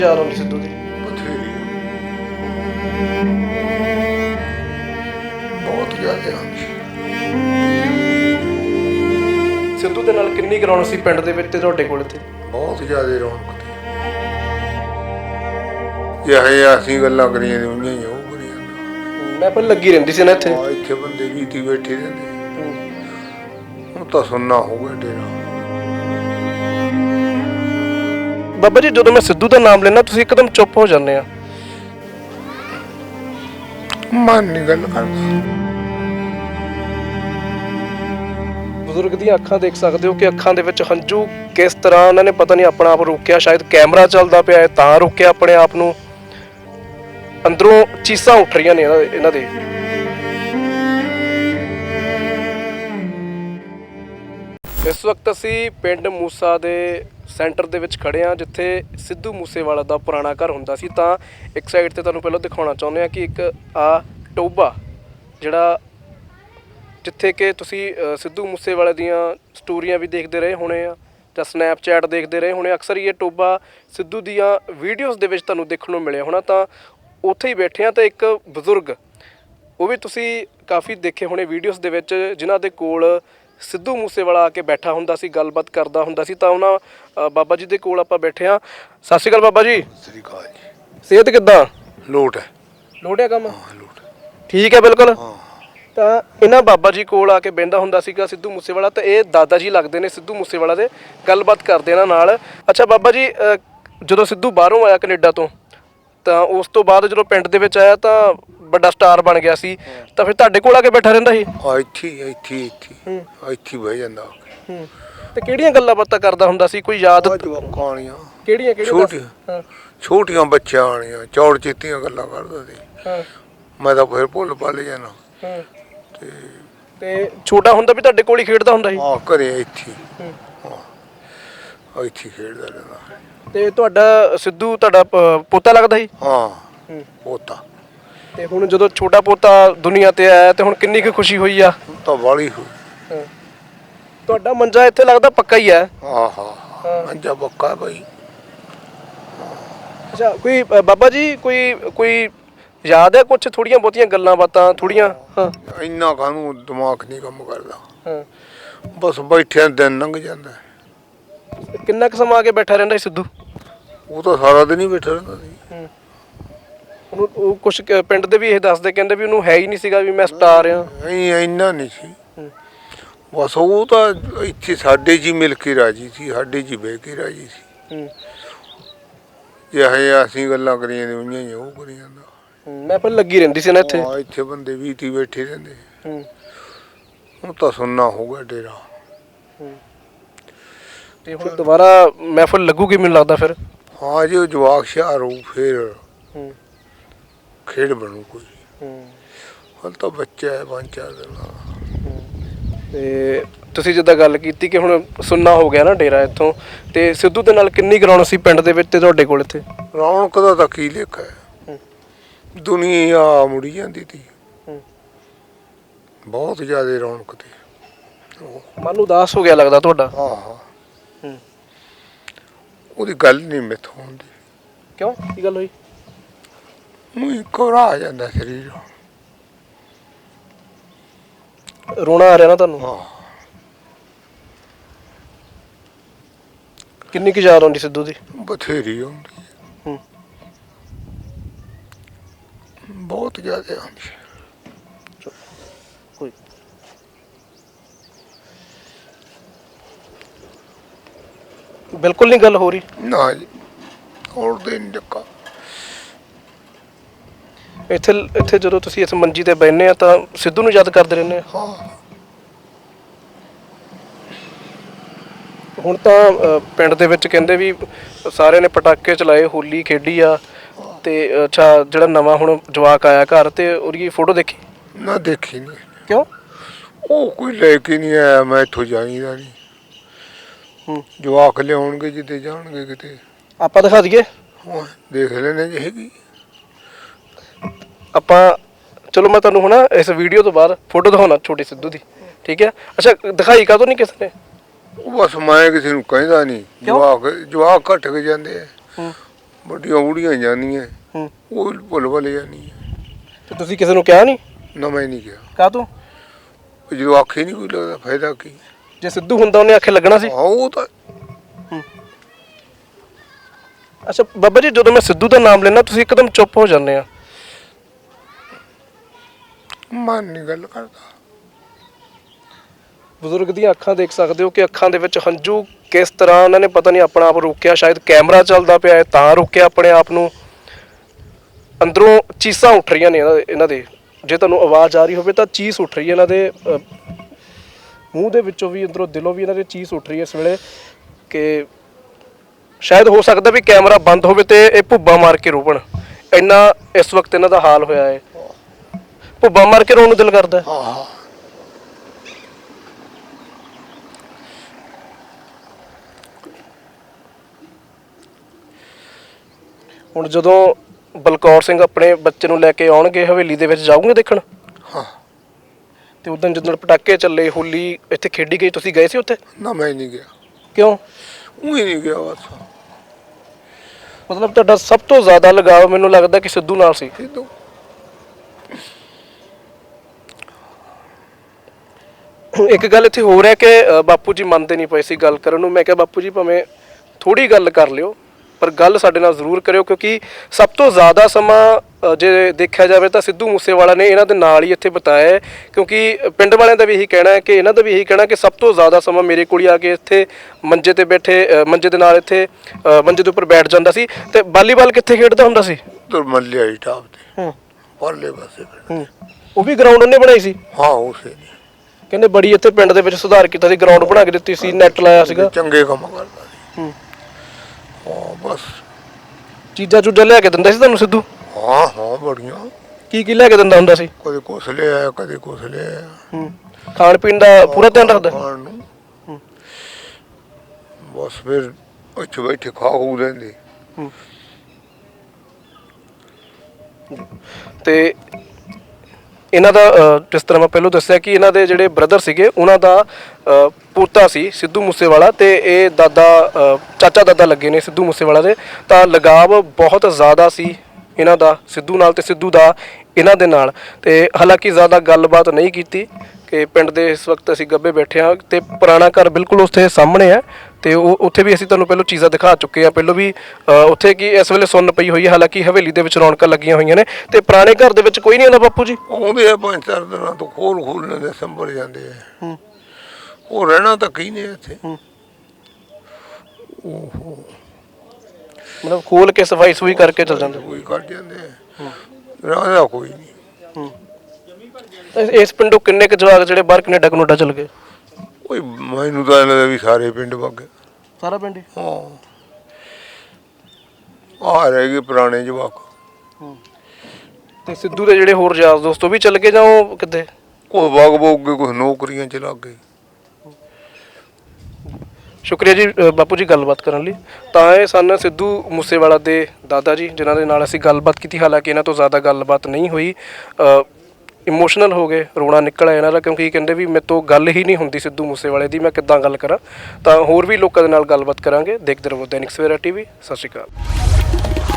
ਯਾਦ ਆਉਂਦੀ ਸਿੱਧੂ ਦੀ। ਬਥੇਰੀ। ਬਹੁਤ ਜ਼ਿਆਦਾ ਸਿੱਧੂ ਦੇ ਨਾਲ ਕਿੰਨੀ ਗਰਾਉਂਡ ਸੀ ਪਿੰਡ ਦੇ ਵਿੱਚ ਤੇ ਤੁਹਾਡੇ ਕੋਲ ਇੱਥੇ? ਬਹੁਤ ਜ਼ਿਆਦਾ ਰੌਣਕ ਸੀ। ਜਿਹੇ ਅਸੀਂ ਗੱਲਾਂ ਕਰੀਆਂ ਨੇ ਉਹਨਾਂ ਹੀ ਉਹ ਕਰੀ ਜਾਂਦਾ ਮੈਂ ਪਹਿਲਾਂ ਲੱਗੀ ਰਹਿੰਦੀ ਸੀ ਨਾ ਇੱਥੇ। ਆ ਇੱਥੇ ਬੰਦੇ ਜੀਤੀ ਬੈਠੇ ਰਹਿੰਦੇ। ਹੁਣ ਤਾਂ ਸੁਣਨਾ ਹੋਊਗਾ ਡੇਰਾ। ਬਾਬਾ ਜੀ ਜਦੋਂ ਮੈਂ ਸਿੱਧੂ ਦਾ ਨਾਮ ਲੈਣਾ ਤੁਸੀਂ ਇੱਕਦਮ ਚੁੱਪ ਹੋ ਜਾਂਦੇ ਆ। ਮਨ ਨਹੀਂ ਗੱਲ ਕਰਦਾ ਬਜ਼ੁਰਗ ਦੀਆਂ ਅੱਖਾਂ ਦੇਖ ਸਕਦੇ ਹੋ ਕਿ ਅੱਖਾਂ ਦੇ ਵਿੱਚ ਹੰਝੂ ਕਿਸ ਤਰ੍ਹਾਂ ਉਹਨਾਂ ਨੇ ਪਤਾ ਨਹੀਂ ਆਪਣਾ ਆਪ ਰੋਕਿਆ ਸ਼ਾਇਦ ਕੈਮਰਾ ਚੱਲਦਾ ਪਿਆ ਹੈ ਤਾਂ ਰੋਕਿਆ ਆਪਣੇ ਆਪ ਨੂੰ। ਅੰਦਰੋਂ ਚੀਸਾਂ ਉੱਠ ਰਹੀਆਂ ਨੇ ਇਹਨਾਂ ਦੇ- ਇਸ ਵਕਤ ਅਸੀਂ ਪਿੰਡ ਮੂਸਾ ਦੇ ਸੈਂਟਰ ਦੇ ਵਿੱਚ ਖੜੇ ਹਾਂ, ਜਿੱਥੇ ਸਿੱਧੂ ਮੂਸੇਵਾਲਾ ਦਾ ਪੁਰਾਣਾ ਘਰ ਹੁੰਦਾ ਸੀ। ਤਾਂ ਇੱਕ ਸਾਈਡ ਤੇ ਤੁਹਾਨੂੰ ਪਹਿਲਾਂ ਦਿਖਾਉਣਾ ਚਾਹੁੰਦੇ ਹਾਂ ਕਿ ਇੱਕ, ਆ ਟੋਬਾ ਜਿਹੜਾ ਜਿੱਥੇ ਕਿ ਤੁਸੀਂ ਸਿੱਧੂ ਮੂਸੇਵਾਲੇ ਦੀਆਂ ਸਟੋਰੀਆਂ ਵੀ ਦੇਖਦੇ ਰਹੇ ਹੋਣੇ ਆ ਜਾਂ ਸਨੈਪਚੈਟ ਦੇਖਦੇ ਰਹੇ ਹੋਣੇ ਅਕਸਰ ਹੀ ਇਹ ਟੋਬਾ ਸਿੱਧੂ ਦੀਆਂ ਵੀਡੀਓਜ਼ ਦੇ ਵਿੱਚ ਤੁਹਾਨੂੰ ਦੇਖਣ ਨੂੰ ਮਿਲਿਆ ਹੋਣਾ। ਤਾਂ ਉੱਥੇ ਹੀ ਬੈਠੇ ਆ ਤਾਂ ਇੱਕ ਬਜ਼ੁਰਗ, ਉਹ ਵੀ ਤੁਸੀਂ ਕਾਫੀ ਦੇਖੇ ਹੋਣੇ ਵੀਡੀਓਜ਼ ਦੇ ਵਿੱਚ, ਜਿਨ੍ਹਾਂ ਦੇ ਕੋਲ ਸਿੱਧੂ ਮੂਸੇਵਾਲਾ ਆ ਕੇ ਬੈਠਾ ਹੁੰਦਾ ਸੀ ਗੱਲਬਾਤ ਕਰਦਾ ਹੁੰਦਾ ਸੀ ਤਾਂ ਉਹਨਾਂ ਅ, ਬਾਬਾ ਜੀ ਦੇ ਕੋਲ ਆਪਾਂ ਬੈਠੇ ਆ ਸਤਿ ਸ਼੍ਰੀ ਅਕਾਲ ਬਾਬਾ ਜੀ। ਸ੍ਰੀ ਅਕਾਲ ਜੀ। ਸਿਹਤ ਕਿੱਦਾਂ? ਲੋਟ ਹੈ। ਲੋੜਿਆ ਕੰਮ? ਹਾਂ ਲੋਟ ਹੈ। ਠੀਕ ਹੈ ਬਿਲਕੁਲ। ਹਾਂ। ਤਾਂ ਇਹਨਾਂ ਬਾਬਾ ਜੀ ਕੋਲ ਆ ਕੇ ਬਹਿੰਦਾ ਹੁੰਦਾ ਸੀਗਾ ਸਿੱਧੂ ਮੂਸੇਵਾਲਾ ਤੇ ਇਹ ਦਾਦਾ ਜੀ ਲੱਗਦੇ ਨੇ ਸਿੱਧੂ ਮੂਸੇਵਾਲਾ ਦੇ ਗੱਲਬਾਤ ਕਰਦੇ ਇਹਨਾਂ ਨਾਲ। ਅੱਛਾ ਬਾਬਾ ਜੀ ਅਹ, ਜਦੋਂ ਸਿੱਧੂ ਬਾਹਰੋਂ ਆਇਆ ਕੈਨੇਡਾ ਤੋਂ ਤਾਂ ਉਸ ਤੋਂ ਬਾਅਦ ਜਦੋਂ ਪਿੰਡ ਦੇ ਵਿੱਚ ਆਇਆ ਤਾਂ ਵੱਡਾ ਸਟਾਰ ਬਣ ਗਿਆ ਸੀ ਤਾਂ ਫਿਰ ਤੁਹਾਡੇ ਕੋਲ ਆ ਕੇ ਬੈਠਾ ਰਹਿੰਦਾ ਸੀ? ਆ ਇੱਥੇ ਹੀ, ਇੱਥੇ ਹੀ, ਇੱਥੇ ਹੀ। ਆ ਇੱਥੇ ਹੀ ਬਹਿ ਜਾਂਦਾ ਹੂੰ। ਤੇ ਕਿਹੜੀਆਂ ਗੱਲਾਂ ਬਾਤਾਂ ਕਰਦਾ ਹੁੰਦਾ ਸੀ? ਕੋਈ ਯਾਦ? ਆ ਜਵਾਕਾਂ ਵਾਲੀਆਂ। ਕਿਹੜੀਆਂ ਕਿਹੜੀਆਂ ਛੋਟੀਆਂ ਹਾਂ। ਛੋਟੀਆਂ ਬੱਚਿਆਂ ਵਾਲੀਆਂ ਚੌੜ ਚਿੱਤੀਆਂ ਗੱਲਾਂ ਕਰਦਾ ਸੀ। ਹਾਂ। ਮੈਂ ਤਾਂ ਫਿਰ ਭੁੱਲ ਭੱਲ ਜਾਣਾ ਹਾਂ। ਤੇ ਤੇ ਛੋਟਾ ਹੁੰਦਾ ਵੀ ਤੁਹਾਡੇ ਕੋਲ ਹੀ ਖੇਡਦਾ ਹੁੰਦਾ ਸੀ? ਆ ਘਰੇ ਇੱਥੇ ਹੀ। ਹੂੰ। ਆ ਇੱਥੇ ਹੀ ਖੇਡਦਾ ਰਹਿੰਦਾ। ਤੇ ਤੁਹਾਡਾ ਸਿੱਧੂ ਤੁਹਾਡਾ ਪ- ਪੋਤਾ ਲੱਗਦਾ ਸੀ? ਹੂੰ। ਪੋਤਾ। ਤੇ ਹੁਣ ਜਦੋਂ ਛੋਟਾ ਪੋਤਾ ਦੁਨੀਆ ਤੇ ਆਇਆ ਤੇ ਹੁਣ ਕਿੰਨੀ ਕੁ ਖੁਸ਼ੀ ਹੋਈ ਆ? ਹੁਣ ਤਾਂ ਵਾਲੀ ਹਾਂ। ਤੁਹਾਡਾ ਮੰਜਾ ਇੱਥੇ ਲੱਗਦਾ ਪੱਕਾ ਹੀ ਹੈ ਆਹਾ ਅੰਜਾ ਬੱਕਾ ਬਈ ਅੱਛਾ ਕੋਈ ਅ, ਬਾਬਾ ਜੀ ਕੋਈ ਕੋਈ ਯਾਦ ਹੈ ਕੁਝ ਥੋੜੀਆਂ ਬਹੁਤੀਆਂ ਗੱਲਾਂ ਬਾਤਾਂ ਥੋੜੀਆਂ? ਹਾਂ। ਇੰਨਾ ਕਾਹਨੂੰ ਦਿਮਾਗ ਨਹੀਂ ਕੰਮ ਕਰਦਾ। ਹਾਂ। ਬਸ ਬੈਠਿਆਂ ਦਿਨ ਲੰਘ ਜਾਂਦਾ। ਕਿੰਨਾ ਕੁ ਸਮਾਂ ਆ ਕੇ ਬੈਠਾ ਰਹਿੰਦਾ ਸੀ ਸਿੱਧੂ? ਉਹ ਤਾਂ ਸਾਰਾ ਦਿਨ ਹੀ ਬੈਠਾ ਰਹਿੰਦਾ ਸੀ। ਉਹਨੂੰ ਉਹ ਕੁਝ ਪਿੰਡ ਦੇ ਵੀ ਇਹ ਦੱਸਦੇ ਕਹਿੰਦੇ ਵੀ ਉਹਨੂੰ ਹੈ ਹੀ ਨਹੀਂ ਸੀਗਾ ਵੀ ਮੈਂ ਸਟਾਰ ਆ ਨਹੀਂ ਇੰਨਾ ਨਹੀਂ ਸੀ। ਹੂੰ। ਬਸ ਉਹ ਤਾਂ ਇੱਥੇ ਸਾਡੇ ਜੀ ਮਿਲ ਕੇ ਰਾਜੀ ਸੀ ਸਾਡੇ ਜੀ ਬਹਿ ਕੇ ਰਾਜੀ ਸੀ। ਹੂੰ। ਜਿਹੇ ਅਸੀਂ ਗੱਲਾਂ ਕਰੀਆਂ ਨੇ ਉਹਨਾਂ ਹੀ ਉਹ ਕਰੀ ਜਾਂਦਾ ਹੂੰ, ਮੈਂ ਪਹਿਲਾਂ ਲੱਗੀ ਰਹਿੰਦੀ ਸੀ ਨਾ ਇੱਥੇ। ਆ ਇੱਥੇ ਬੰਦੇ ਵੀ ਤੀ ਬੈਠੇ ਰਹਿੰਦੇ। ਹੂੰ। ਹੁਣ ਤਾਂ ਸੁਣਨਾ ਹੋਊਗਾ ਡੇਰਾ। ਤੇ ਹੁਣ ਦੁਬਾਰਾ ਮਹਿਫਲ ਲੱਗੂਗੀ ਮੈਨੂੰ ਲੱਗਦਾ ਫਿਰ। ਹਾਂ ਜੇ ਉਹ ਜਵਾਕ ਸ਼ਾਰ ਹੋਊ ਫਿਰ। ਹੂੰ। ਖੇਡ ਬਣੂ ਕੋਈ। ਹੂੰ। ਹੁਣ ਤਾਂ ਬੱਚਾ ਹੈ ਪੰਜ ਚਾਰ ਦਿਨ ਦਾ। ਤੇ ਤੁਸੀਂ ਜਿੱਦਾਂ ਗੱਲ ਕੀਤੀ ਕਿ ਹੁਣ ਸੁੰਨਾ ਹੋ ਗਿਆ ਨਾ ਡੇਰਾ ਇੱਥੋਂ ਤੇ ਸਿੱਧੂ ਦੇ ਨਾਲ ਕਿੰਨੀ ਗਰਾਉਂਡ ਸੀ ਪਿੰਡ ਦੇ ਵਿੱਚ ਤੇ ਤੁਹਾਡੇ ਕੋਲ ਇੱਥੇ? ਰੌਣਕ ਦਾ ਤਾਂ ਕੀ ਲੇਖਾ ਹੈ। ਦੁਨੀਆ ਮੁੜੀ ਜਾਂਦੀ ਤੀ। ਹੂੰ। ਬਹੁਤ ਜ਼ਿਆਦਾ ਰੌਣਕ ਤੀ। ਮਨ ਉਦਾਸ ਹੋ ਗਿਆ ਲੱਗਦਾ ਤੁਹਾਡਾ। ਹਾਂ ਹਾਂ। ਹੂੰ। ਉਹਦੀ ਗੱਲ ਨਹੀਂ ਮਿੱਥੋਂ ਹੁੰਦੀ ਕਿਉਂ? ਕੀ ਗੱਲ ਹੋਈ? ਉਹੀ ਕੋਰਾ ਆ ਜਾਂਦਾ ਸਰੀਰ ਰੋਣਾ ਆ ਰਿਹਾ ਨਾ ਤੁਹਾਨੂੰ? ਹਾਂ। ਕਿੰਨੀ ਕੁ ਯਾਦ ਆਉਂਦੀ ਸਿੱਧੂ ਦੀ? ਬਥੇਰੀ ਹੁੰਦੀ ਹੂੰ। ਬਹੁਤ ਜ਼ਿਆਦਾ ਆਉਂਦੀ ਕੋਈ ਬਿਲਕੁਲ ਨਹੀਂ ਗੱਲ ਹੋ ਰਹੀ। ਨਾ ਜੀ ਹੋਰ ਦਿਨ ਜੱਕਾ ਇੱਥੇ ਇੱਥੇ ਜਦੋਂ ਤੁਸੀਂ ਇਸ ਮੰਜੀ ਤੇ ਬੈਠਨੇ ਆ ਤਾਂ ਸਿੱਧੂ ਨੂੰ ਯਾਦ ਕਰਦੇ ਰਹਿੰਦੇ ਆ? ਹਾਂ। ਹੁਣ ਤਾਂ ਅ, ਪਿੰਡ ਦੇ ਵਿੱਚ ਕਹਿੰਦੇ ਵੀ ਸਾਰਿਆਂ ਨੇ ਪਟਾਕੇ ਚਲਾਏ ਹੋਲੀ ਖੇਡੀ ਆ ਤੇ ਅੱਛਾ ਜਿਹੜਾ ਨਵਾਂ ਹੁਣ ਜਵਾਕ ਆਇਆ ਘਰ ਤੇ ਉਹਦੀ ਫੋਟੋ ਦੇਖੀ? ਨਾ ਦੇਖੀ ਨਹੀਂ ਕਿਉਂ? ਉਹ ਕੋਈ ਲੈ ਕੇ ਨਹੀਂ ਆਇਆ ਮੈਂ ਇੱਥੋਂ ਜਾਈਦਾ ਨਹੀਂ ਹੂੰ। ਜਵਾਕ ਲਿਆਉਣਗੇ ਜਿੱਤੇ ਜਾਣਗੇ ਕਿਤੇ। ਆਪਾਂ ਦਿਖਾ ਦਈਏ। ਉਹ ਦੇਖ ਲੈਣੇ ਜਿਹੇਗੀ ਆਪਾਂ ਚਲੋ ਮੈਂ ਤੁਹਾਨੂੰ ਹੁਣ ਇਸ ਵੀਡੀਓ ਤੋਂ ਬਾਅਦ ਫੋਟੋ ਦਿਖਾਉਣਾ ਛੋਟੇ ਸਿੱਧੂ ਦੀ ਠੀਕ ਹੈ? ਅੱਛਾ ਦਿਖਾਈ ਕਾਹਤੋਂ ਨਹੀਂ ਕਿਸੇ ਨੇ? ਉਹ ਬਸ ਮੈਂ ਕਿਸੇ ਨੂੰ ਕਹਿੰਦਾ ਨਹੀਂ? ਜਵਾਕ ਜਵਾਕ ਘਟ ਕੇ ਜਾਂਦੇ ਆ। ਹੂੰ। ਵੱਡੀਆਂ ਉੜੀਆਂ ਜਾਂਦੀਆਂ। ਹੂੰ। ਉਹ ਭੁੱਲ ਭੁੱਲ ਜਾਂਦੀ ਤੇ ਤੁਸੀਂ ਕਿਸੇ ਨੂੰ ਕਿਹਾ ਨਹੀਂ ਨਾ ਮੈਂ ਨਹੀਂ ਕਾਹ। ਤੋਂ ਉਹ ਜਦੋਂ ਆਖੇ ਨਹੀਂ ਕੋਈ ਲੱਗਦਾ ਫਾਇਦਾ ਕੀ? ਜੇ ਸਿੱਧੂ ਹੁੰਦਾ ਉਹਨੇ ਆਖੇ ਲੱਗਣਾ ਸੀ। ਹਾਂ ਉਹ ਤਾਂ ਅੱਛਾ ਬਾਬਾ ਜੀ ਜਦੋਂ ਮੈਂ ਸਿੱਧੂ ਦਾ ਨਾਮ ਲੈਣਾ ਤੁਸੀਂ ਇੱਕਦਮ ਚੁੱਪ ਹੋ ਜਾਂਦੇ ਆ। ਮਨ ਨਹੀਂ ਗੱਲ ਕਰਦਾ। ਬਜ਼ੁਰਗ ਦੀਆਂ ਅੱਖਾਂ ਦੇਖ ਸਕਦੇ ਹੋ ਕਿ ਅੱਖਾਂ ਦੇ ਵਿੱਚ ਹੰਝੂ ਕਿਸ ਤਰ੍ਹਾਂ ਉਹਨਾਂ ਨੇ ਪਤਾ ਨਹੀਂ ਆਪਣਾ ਆਪ ਰੋਕਿਆ ਸ਼ਾਇਦ ਕੈਮਰਾ ਚੱਲਦਾ ਪਿਆ ਹੈ ਤਾਂ ਰੋਕਿਆ ਆਪਣੇ ਆਪ ਨੂੰ। ਅੰਦਰੋਂ ਚੀਸਾਂ ਉੱਠ ਰਹੀਆਂ ਨੇ ਇਹਨਾਂ ਦੇ ਇਹਨਾਂ ਦੇ। ਜੇ ਤੁਹਾਨੂੰ ਆਵਾਜ਼ ਆ ਰਹੀ ਹੋਵੇ ਤਾਂ ਚੀਸ ਉੱਠ ਰਹੀ ਹੈ ਇਹਨਾਂ ਦੇ ਅ, ਮੂੰਹ ਦੇ ਵਿੱਚੋਂ ਵੀ ਅੰਦਰੋਂ ਦਿਲੋਂ ਵੀ ਇਹਨਾਂ ਦੇ ਚੀਸ ਉੱਠ ਰਹੀ ਹੈ ਇਸ ਵੇਲੇ ਕਿ ਸ਼ਾਇਦ ਹੋ ਸਕਦਾ ਵੀ ਕੈਮਰਾ ਬੰਦ ਹੋਵੇ ਤੇ ਇਹ ਭੁੱਬਾ ਮਾਰ ਕੇ ਰੋਵਣ। ਇੰਨਾ ਇਸ ਵਕਤ ਇਹਨਾਂ ਦਾ ਹਾਲ ਹੋਇਆ ਹੈ। ਭੁੱਬਾ ਮਾਰ ਕੇ ਰੋਣ ਨੂੰ ਦਿਲ ਕਰਦਾ। ਹੈ। ਹੁਣ ਜਦੋਂ ਬਲਕੌਰ ਸਿੰਘ ਆਪਣੇ ਬੱਚੇ ਨੂੰ ਲੈ ਕੇ ਆਉਣਗੇ ਹਵੇਲੀ ਦੇ ਵਿੱਚ ਜਾਓਗੇ ਦੇਖਣ? ਹਾਂ। ਤੇ ਉਦੋਂ ਜਦੋਂ ਪਟਾਕੇ ਚੱਲੇ ਹੋਲੀ ਇੱਥੇ ਖੇਡੀ ਗਈ ਤੁਸੀਂ ਗਏ ਸੀ ਉੱਥੇ? ਨਾ ਮੈਂ ਨਹੀਂ ਗਿਆ। ਕਿਉਂ? ਉਹ ਹੀ ਨਹੀਂ ਗਿਆ ਬਸ। ਮਤਲਬ ਤੁਹਾਡਾ ਸਭ ਤੋਂ ਜ਼ਿਆਦਾ ਲਗਾਵ ਮੈਨੂੰ ਲੱਗਦਾ ਕਿ ਸਿੱਧੂ ਨਾਲ ਸੀ। ਸਿੱਧੂ। ਇੱਕ ਗੱਲ ਇੱਥੇ ਹੋਰ ਹੈ ਕਿ ਅ, ਬਾਪੂ ਜੀ ਮੰਨਦੇ ਨਹੀਂ ਪਏ ਸੀ ਗੱਲ ਕਰਨ ਨੂੰ। ਮੈਂ ਕਿਹਾ ਬਾਪੂ ਜੀ ਭਾਵੇਂ ਥੋੜੀ ਗੱਲ ਕਰ ਲਿਓ ਪਰ ਗੱਲ ਸਾਡੇ ਨਾਲ ਜ਼ਰੂਰ ਕਰਿਓ ਕਿਉਂਕਿ ਸਭ ਤੋਂ ਜ਼ਿਆਦਾ ਸਮਾਂ ਅ, ਜੇ ਦੇਖਿਆ ਜਾਵੇ ਤਾਂ ਸਿੱਧੂ ਮੂਸੇਵਾਲਾ ਨੇ ਇਹਨਾਂ ਦੇ ਨਾਲ ਹੀ ਇੱਥੇ ਬਿਤਾਇਆ ਹੈ। ਕਿਉਂਕਿ ਪਿੰਡ ਵਾਲਿਆਂ ਦਾ ਵੀ ਇਹੀ ਕਹਿਣਾ ਹੈ ਕਿ ਇਹਨਾਂ ਦਾ ਵੀ ਇਹੀ ਕਹਿਣਾ ਕਿ ਸਭ ਤੋਂ ਜ਼ਿਆਦਾ ਸਮਾਂ ਮੇਰੇ ਕੋਲ ਹੀ ਆ ਕੇ ਇੱਥੇ ਮੰਜੇ ਤੇ ਬੈਠੇ ਅ, ਮੰਜੇ ਦੇ ਨਾਲ ਇੱਥੇ ਅ, ਮੰਜੇ ਦੇ ਉੱਪਰ ਬੈਠ ਜਾਂਦਾ ਸੀ। ਤੇ ਵਾਲੀਬਾਲ ਕਿੱਥੇ ਖੇਡਦਾ ਹੁੰਦਾ ਸੀ? ਤੁਰ ਮੱਲਿਆ ਹੀ ਟਾਪ ਤੇ। ਹੂੰ। ਪਰਲੇ ਪਾਸੇ। ਹੂੰ। ਉਹ ਵੀ ਗਰਾਊਂਡ ਉਹਨੇ ਬਣਾਈ ਸੀ? ਹਾਂ ਉਸੇ। ਨੇ ਕਹਿੰਦੇ ਬੜੀ ਇੱਥੇ ਪਿੰਡ ਦੇ ਵਿੱਚ ਸੁਧਾਰ ਕੀਤਾ ਸੀ ਗਰਾਊਂਡ ਬਣਾ ਕੇ ਦਿੱਤੀ ਸੀ ਨੈਟ ਲਾਇਆ ਸੀਗਾ। ਚੰਗੇ ਕੰਮ ਕਰਦਾ ਸੀ। ਹੂੰ। ਹਾਂ ਬਸ। ਚੀਜ਼ਾਂ ਚੂਜ਼ਾਂ ਲਿਆ ਕੇ ਦਿੰਦਾ ਸੀ ਤੁਹਾਨੂੰ ਸਿੱਧੂ? ਹਾਂ ਹਾਂ ਬੜੀਆਂ। ਕੀ ਕੀ ਲਿਆ ਕੇ ਦਿੰਦਾ ਹੁੰਦਾ ਸੀ? ਕਦੇ ਕੁਛ ਲਿਆ ਕਦੇ ਕੁਛ ਲਿਆ। ਹੂੰ। ਖਾਣ ਪੀਣ ਦਾ ਪੂਰਾ ਧਿਆਨ ਰੱਖਦਾ? ਖਾਣ ਨੂੰ। ਬਸ ਫਿਰ ਉੱਥੇ ਬੈਠੇ ਖਾ ਖੂ ਲੈਂਦੇ। ਤੇ ਇਹਨਾਂ ਦਾ ਜਿਸ ਤਰ੍ਹਾਂ ਮੈਂ ਪਹਿਲਾਂ ਦੱਸਿਆ ਕਿ ਇਹਨਾਂ ਦੇ ਜਿਹੜੇ ਬ੍ਰਦਰ ਸੀਗੇ, ਉਹਨਾਂ ਦਾ ਪੋਤਾ ਸੀ ਸਿੱਧੂ ਮੂਸੇਵਾਲਾ ਤੇ ਇਹ ਦਾਦਾ ਚਾਚਾ ਦਾਦਾ ਲੱਗੇ ਨੇ ਸਿੱਧੂ ਮੂਸੇਵਾਲਾ ਦੇ। ਤਾਂ ਲਗਾਵ ਬਹੁਤ ਜ਼ਿਆਦਾ ਸੀ ਇਹਨਾਂ ਦਾ, ਸਿੱਧੂ ਨਾਲ ਤੇ ਸਿੱਧੂ ਦਾ, ਇਹਨਾਂ ਦੇ ਨਾਲ। ਤੇ ਹਾਲਾਂਕਿ ਜ਼ਿਆਦਾ ਗੱਲਬਾਤ ਨਹੀਂ ਕੀਤੀ ਕਿ ਪਿੰਡ ਦੇ ਇਸ ਵਕਤ ਅਸੀਂ ਗੱਬੇ ਬੈਠੇ ਹਾਂ ਤੇ ਪੁਰਾਣਾ ਘਰ ਬਿਲਕੁਲ ਉੱਥੇ ਸਾਹਮਣੇ ਹੈ। ਤੇ ਉਹ ਉੱਥੇ ਵੀ ਅਸੀਂ ਤੁਹਾਨੂੰ ਪਹਿਲਾਂ ਚੀਜ਼ਾਂ ਦਿਖਾ ਚੁੱਕੇ ਆ ਪਹਿਲਾਂ ਵੀ ਉੱਥੇ ਕੀ ਇਸ ਵੇਲੇ ਸੁੰਨ ਪਈ ਹੋਈ ਹੈ। ਹਾਲਾਂਕਿ ਹਵੇਲੀ ਦੇ ਵਿੱਚ ਰੌਣਕਾਂ ਲੱਗੀਆਂ ਹੋਈਆਂ ਨੇ ਤੇ ਪੁਰਾਣੇ ਘਰ ਦੇ ਵਿੱਚ ਕੋਈ ਨਹੀਂ ਆਉਂਦਾ ਬਾਪੂ ਜੀ? ਆਉਂਦੇ ਆ ਪੰਜ ਚਾਰ ਦਿਨਾਂ ਤੋਂ ਖੋਲ ਖੋਲ ਲੈਂਦੇ ਸੰਭਲ ਜਾਂਦੇ ਆ। ਹੂੰ। ਉਹ ਰਹਿਣਾ ਤਾਂ ਕੀ ਨੇ ਇੱਥੇ। ਮਤਲਬ ਖੋਲ ਕੇ ਸਫ਼ਾਈ ਸੁਈ ਕਰਕੇ ਚਲ ਜਾਂਦੇ। ਕੋਈ ਕੱਢ ਜਾਂਦੇ ਆ। ਰਹਿੰਦਾ ਕੋਈ ਨਹੀਂ। ਇਸ- ਇਸ ਪਿੰਡੋਂ ਕਿੰਨੇ ਕੁ ਜਵਾਕ ਜਿਹੜੇ ਬਾਹਰ ਕੈਨੇਡਾ ਕਨੂਡਾ ਚਲ ਗਏ? ਕੋਈ ਮੈਨੂੰ ਤਾਂ ਇਹਨਾਂ ਵੀ ਸਾਰੇ ਪਿੰਡ ਵਗ ਸਾਰਾ ਪਿੰਡ ਹੀ? ਹਾਂ। ਆ ਰਹਿ ਗਏ ਪੁਰਾਣੇ ਜਵਾਕ। ਤੇ ਸਿੱਧੂ ਦੇ ਜਿਹੜੇ ਹੋਰ ਯਾਰ ਦੋਸਤ ਉਹ ਵੀ ਚਲ ਗਏ ਜਾਂ ਉਹ ਕਿੱਥੇ? ਕੋਈ ਵਗ ਬੋਗ ਗਏ ਕੋਈ ਨੌਕਰੀਆਂ ਚ ਲੱਗ ਗਏ। ਸ਼ੁਕਰੀਆ ਜੀ ਅ, ਬਾਪੂ ਜੀ ਗੱਲਬਾਤ ਕਰਨ ਲਈ। ਤਾਂ ਇਹ ਸਨ ਸਿੱਧੂ ਮੂਸੇਵਾਲਾ ਦੇ ਦਾਦਾ ਜੀ ਜਿਨ੍ਹਾਂ ਦੇ ਨਾਲ ਅਸੀਂ ਗੱਲਬਾਤ ਕੀਤੀ। ਹਾਲਾਂਕਿ ਇਹਨਾਂ ਤੋਂ ਜ਼ਿਆਦਾ ਗੱਲਬਾਤ ਨਹੀਂ ਹੋਈ। ਇਮੋਸ਼ਨਲ ਹੋ ਗਏ, ਰੋਣਾ ਨਿਕਲ ਆਇਆ ਇਹਨਾਂ ਦਾ, ਕਿਉਂਕਿ ਕਹਿੰਦੇ ਵੀ ਮੇਰੇ ਤੋਂ ਗੱਲ ਹੀ ਨਹੀਂ ਹੁੰਦੀ ਸਿੱਧੂ ਮੂਸੇਵਾਲੇ ਦੀ, ਮੈਂ ਕਿੱਦਾਂ ਗੱਲ ਕਰਾਂ। ਤਾਂ ਹੋਰ ਵੀ ਲੋਕਾਂ ਦੇ ਨਾਲ ਗੱਲਬਾਤ ਕਰਾਂਗੇ, ਦੇਖਦੇ ਰਹੋ ਦੈਨਿਕ ਸਵੇਰਾ ਟੀਵੀ, ਸਤਿ ਸ਼੍ਰੀ ਅਕਾਲ।